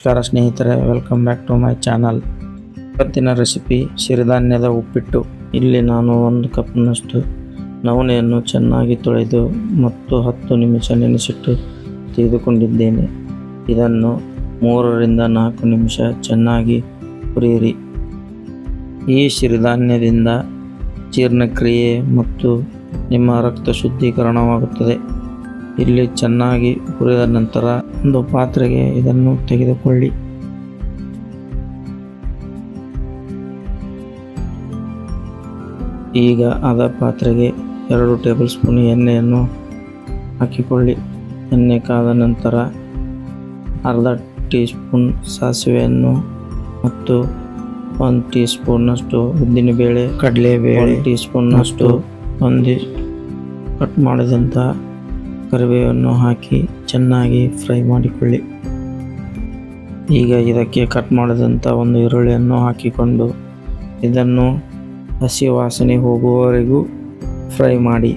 ನಮಸ್ಕಾರ ಸ್ನೇಹಿತರೆ welcome back to my channel ಇವತ್ತಿನ ರೆಸಿಪಿ ಸಿರಿಧಾನ್ಯದ ಉಪ್ಪಿಟ್ಟು. ಇಲ್ಲಿ ನಾನು ಒಂದು ಕಪ್ನಷ್ಟು ನವಣೆಯನ್ನು ಚೆನ್ನಾಗಿ ತೊಳೆದು ಮತ್ತು ಹತ್ತು ನಿಮಿಷ ನೆನೆಸಿಟ್ಟು ತೆಗೆದುಕೊಂಡಿದ್ದೇನೆ. ಇದನ್ನು ಮೂರರಿಂದ ನಾಲ್ಕು ನಿಮಿಷ ಚೆನ್ನಾಗಿ ಹುರಿಯಿರಿ. ಈ ಸಿರಿಧಾನ್ಯದಿಂದ ಜೀರ್ಣಕ್ರಿಯೆ ಮತ್ತು ನಿಮ್ಮ ರಕ್ತ ಶುದ್ಧೀಕರಣವಾಗುತ್ತದೆ. ಇಲ್ಲಿ ಚೆನ್ನಾಗಿ ಹುರಿದ ನಂತರ ಒಂದು ಪಾತ್ರೆಗೆ ಇದನ್ನು ತೆಗೆದುಕೊಳ್ಳಿ. ಈಗ ಅದ ಪಾತ್ರೆಗೆ ಎರಡು ಟೇಬಲ್ ಸ್ಪೂನ್ ಎಣ್ಣೆಯನ್ನು ಹಾಕಿಕೊಳ್ಳಿ. ಎಣ್ಣೆ ಕಾದ ನಂತರ ಅರ್ಧ ಟೀ ಸ್ಪೂನ್ ಸಾಸಿವೆಯನ್ನು ಮತ್ತು ಒಂದು ಟೀ ಸ್ಪೂನ್ನಷ್ಟು ಉದ್ದಿನಬೇಳೆ ಕಡಲೆಬೇಳೆ ಟೀ ಸ್ಪೂನ್ನಷ್ಟು ಒಂದು ಕಟ್ ಮಾಡಿದಂಥ ಕರಿಬೇವನ್ನು ಹಾಕಿ ಚೆನ್ನಾಗಿ ಫ್ರೈ ಮಾಡಿಕೊಳ್ಳಿ. ಈಗ ಇದಕ್ಕೆ ಕಟ್ ಮಾಡಿದಂಥ ಒಂದು ಈರುಳ್ಳಿಯನ್ನು ಹಾಕಿಕೊಂಡು ಇದನ್ನು ಹಸಿ ವಾಸನೆ ಹೋಗುವವರೆಗೂ ಫ್ರೈ ಮಾಡಿ.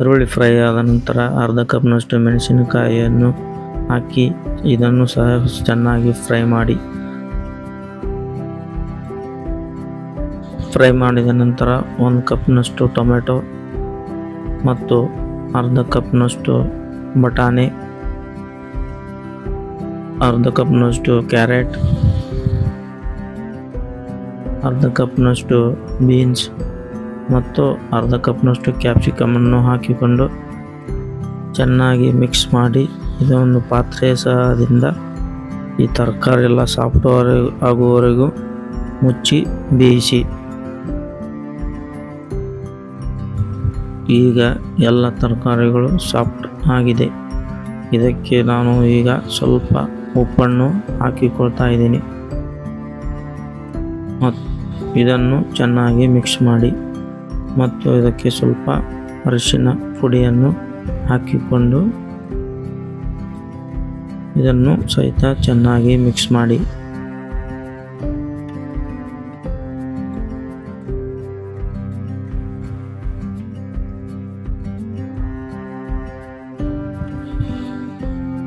ಈರುಳ್ಳಿ ಫ್ರೈ ಆದ ನಂತರ ಅರ್ಧ ಕಪ್ನಷ್ಟು ಮೆಣಸಿನಕಾಯಿಯನ್ನು ಹಾಕಿ ಇದನ್ನು ಸಹ ಚೆನ್ನಾಗಿ ಫ್ರೈ ಮಾಡಿ. ಫ್ರೈ ಮಾಡಿದ ನಂತರ ಒಂದು ಕಪ್ನಷ್ಟು ಟೊಮೆಟೊ ಮತ್ತು ಅರ್ಧ ಕಪ್ನಷ್ಟು ಬಟಾಣಿ, ಅರ್ಧ ಕಪ್ನಷ್ಟು ಕ್ಯಾರೆಟ್, ಅರ್ಧ ಕಪ್ನಷ್ಟು ಬೀನ್ಸ್ ಮತ್ತು ಅರ್ಧ ಕಪ್ನಷ್ಟು ಕ್ಯಾಪ್ಸಿಕಮನ್ನು ಹಾಕಿಕೊಂಡು ಚೆನ್ನಾಗಿ ಮಿಕ್ಸ್ ಮಾಡಿ ಇದೊಂದು ಪಾತ್ರೆ ಸಹದಿಂದ ಈ ತರಕಾರಿ ಎಲ್ಲ ಸಾಫ್ಟ್ ಆಗುವವರೆಗೂ ಮುಚ್ಚಿ ಬೇಯಿಸಿ. ಈಗ ಎಲ್ಲ ತರಕಾರಿಗಳು ಸಾಫ್ಟ್ ಆಗಿದೆ. ಇದಕ್ಕೆ ನಾನು ಈಗ ಸ್ವಲ್ಪ ಉಪ್ಪನ್ನು ಹಾಕಿಕೊಳ್ತಾ ಇದ್ದೀನಿ. ಮತ್ತು ಇದನ್ನು ಚೆನ್ನಾಗಿ ಮಿಕ್ಸ್ ಮಾಡಿ ಮತ್ತು ಇದಕ್ಕೆ ಸ್ವಲ್ಪ ಅರಿಶಿನ ಪುಡಿಯನ್ನು ಹಾಕಿಕೊಂಡು ಇದನ್ನು ಸಹಿತ ಚೆನ್ನಾಗಿ ಮಿಕ್ಸ್ ಮಾಡಿ.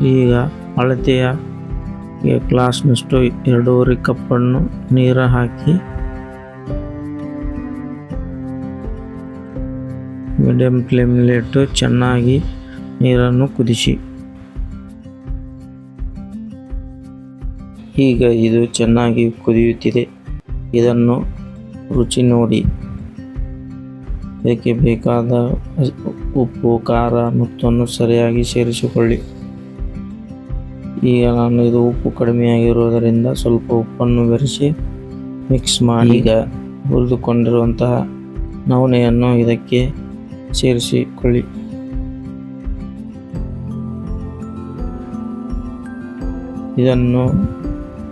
ಈಗ ಅಳತೆಯ ಗ್ಲಾಸ್ನಷ್ಟು ಎರಡೂವರೆ ಕಪ್ಪನ್ನು ನೀರು ಹಾಕಿ ಮೀಡಿಯಂ ಇಟ್ಟು ಚೆನ್ನಾಗಿ ನೀರನ್ನು ಕುದಿಸಿ. ಈಗ ಇದು ಚೆನ್ನಾಗಿ ಕುದಿಯುತ್ತಿದೆ. ಇದನ್ನು ರುಚಿ ನೋಡಿ. ಇದಕ್ಕೆ ಬೇಕಾದ ಉಪ್ಪು, ಖಾರ, ಮತ್ತನ್ನು ಸರಿಯಾಗಿ ಸೇರಿಸಿಕೊಳ್ಳಿ. ಈಗ ನಾನು ಇದು ಉಪ್ಪು ಕಡಿಮೆಯಾಗಿರುವುದರಿಂದ ಸ್ವಲ್ಪ ಉಪ್ಪನ್ನು ಬೆರೆಸಿ ಮಿಕ್ಸ್ ಮಾಡಿ ಈಗ ಹುರಿದುಕೊಂಡಿರುವಂತಹ ನವಣೆಯನ್ನು ಇದಕ್ಕೆ ಸೇರಿಸಿಕೊಳ್ಳಿ. ಇದನ್ನು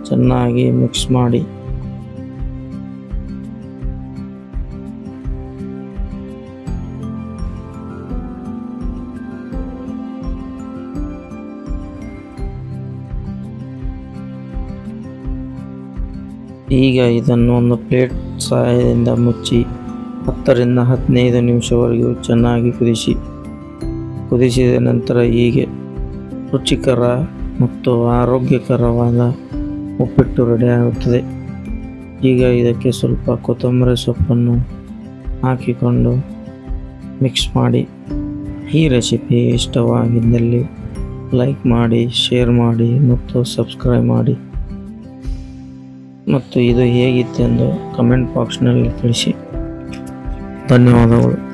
ಚೆನ್ನಾಗಿ ಮಿಕ್ಸ್ ಮಾಡಿ. ಈಗ ಇದನ್ನು ಒಂದು ಪ್ಲೇಟ್ ಸಹಾಯದಿಂದ ಮುಚ್ಚಿ ಹತ್ತರಿಂದ ಹದಿನೈದು ನಿಮಿಷವರೆಗೂ ಚೆನ್ನಾಗಿ ಕುದಿಸಿ. ಕುದಿಸಿದ ನಂತರ ಹೀಗೆ ರುಚಿಕರ ಮತ್ತು ಆರೋಗ್ಯಕರವಾದ ಉಪ್ಪಿಟ್ಟು ರೆಡಿಯಾಗುತ್ತದೆ ಈಗ ಇದಕ್ಕೆ ಸ್ವಲ್ಪ ಕೊತ್ತಂಬರಿ ಸೊಪ್ಪನ್ನು ಹಾಕಿಕೊಂಡು ಮಿಕ್ಸ್ ಮಾಡಿ. ಈ ರೆಸಿಪಿ ಇಷ್ಟವಾಗಿದ್ದಲ್ಲಿ ಲೈಕ್ ಮಾಡಿ, ಶೇರ್ ಮಾಡಿ ಮತ್ತು ಸಬ್ಸ್ಕ್ರೈಬ್ ಮಾಡಿ. ಮತ್ತು ಇದು ಹೇಗಿತ್ತು ಎಂದು ಕಮೆಂಟ್ ಬಾಕ್ಸ್ನಲ್ಲಿ ತಿಳಿಸಿ. ಧನ್ಯವಾದಗಳು.